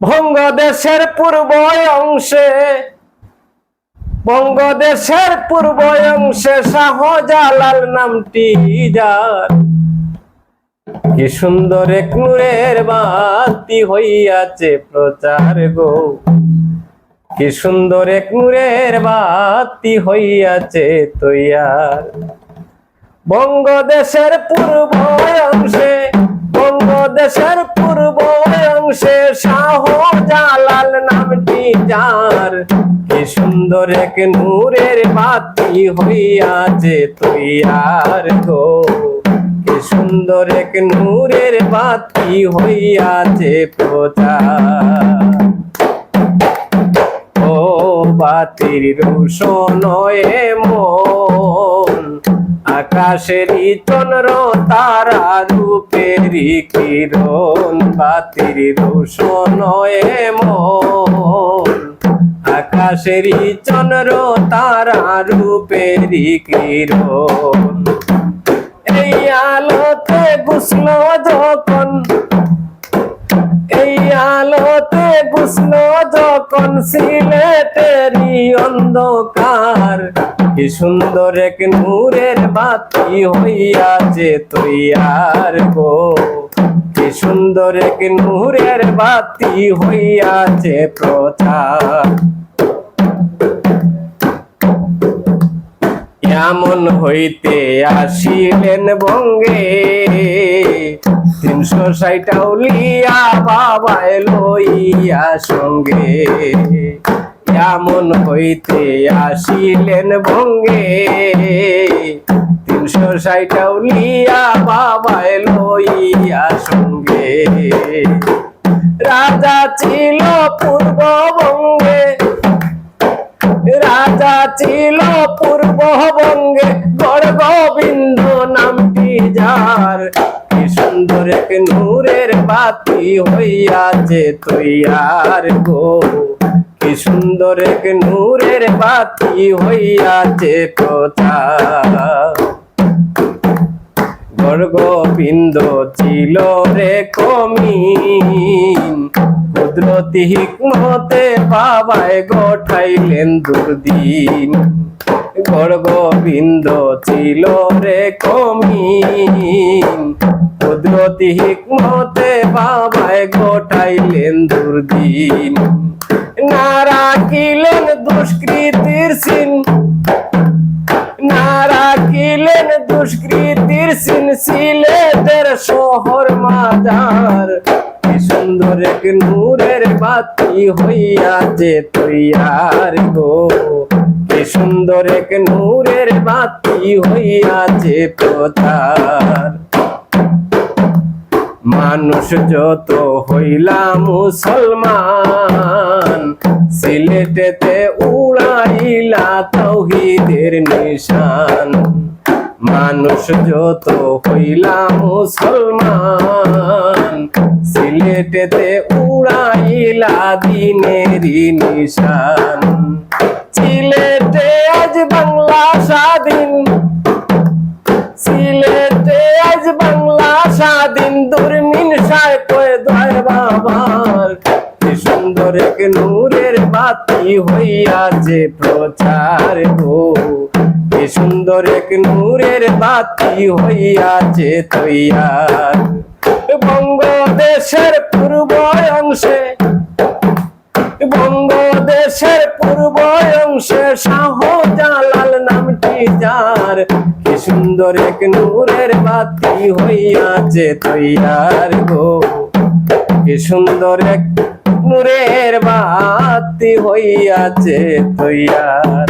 বঙ্গদেশের পূর্ব অংশে, বঙ্গদেশের পূর্ব অংশে শাহজালাল নামটি যার। কি সুন্দর এক নূরের বাতি হইয়াছে প্রচার গো। কি সুন্দর এক নূরের বাতি হইয়াছে তৈয়ার। বঙ্গদেশের পূর্ব অংশে, বঙ্গদেশের যার, কি সুন্দর এক নূরের বাতি হইয়াছে আর গো। কি সুন্দর এক নূরের বাতি হইয়াছে প্রচার ও বাতির রোশনয়ে মন আকাশেরই চন্দ্র তারা রূপেরই কিরণ। বাতির রোশনয়ে মন আকাশেরই চন্দ্র, তারা রূপেরই কিরণ। এই আলোতে গুসল যখন, এই আলোতে গুসল যখন সিলেটেরই অন্ধকার, কি সুন্দর এক নূরের বাতি হইয়াছে তৈয়ার গো। কি সুন্দর এক নূরের বাতি হইয়াছে প্রচার। এমন হইতে আসিলেন বঙ্গে। তিনশো ষাট উলিয়া বাবায় লইয়া সঙ্গে। এমন হইতে আসিলেন বঙ্গে। তিনশো ষাট উলিয়া বাবায় লইয়া সঙ্গে। রাজা ছিল পূর্ববঙ্গে। ছিল পূর্ববঙ্গে গড় গোবিন্দ নামটি যার। কি সুন্দর এক নূরের বাতি হইয়াছে তৈয়ার গো। কি সুন্দর এক নূরের বাতি হইয়াছে প্রচার। গড় গোবিন্দ ছিল রে কমিন। কুদরতি হিকমতে বাবায় গোঠাইলেন দুর্দিন। গড় গোবিন্দ ছিল রে কমিন। কুদরতি হিকমতে বাবায় গোঠাইলেন দুর্দিন। না রাখিলেন দুষ্কৃতির সিন। না রাখিলেন দুষ্কৃতির সিন, সিলেটের শহর মাজার। সুন্দর এক নূরের বাতি হইয়াছে তৈয়ার গো। কি সুন্দর এক নূরের বাতি হইয়াছে প্রচার। মানুষ যত হইলা মুসলমান, সিলেটেতে উড়াইলা তৌহিদের নিশান। মানুষ যত হইলা মুসলমান সিলেটেতে উড়াইলা দিনেরই নিশান। সিলেটে আজ বাংলা স্বাধীন। সিলেটে আজ বাংলা স্বাধীন। দুর্মিন সায় কয়ে দয় বাবার সুন্দর এক নূরের বাতি হইয়াছে প্রচার গো। কি সুন্দর এক নূরের বাতি হইয়াছে তৈয়ার। বঙ্গদেশের পূর্ব অংশে বঙ্গদেশের পূর্ব অংশে শাহজালাল নামটি যার। কি সুন্দর এক নূরের বাতি হইয়াছে তৈয়ার গো। কি সুন্দর এক নূরের বাতি হইয়াছে তৈয়ার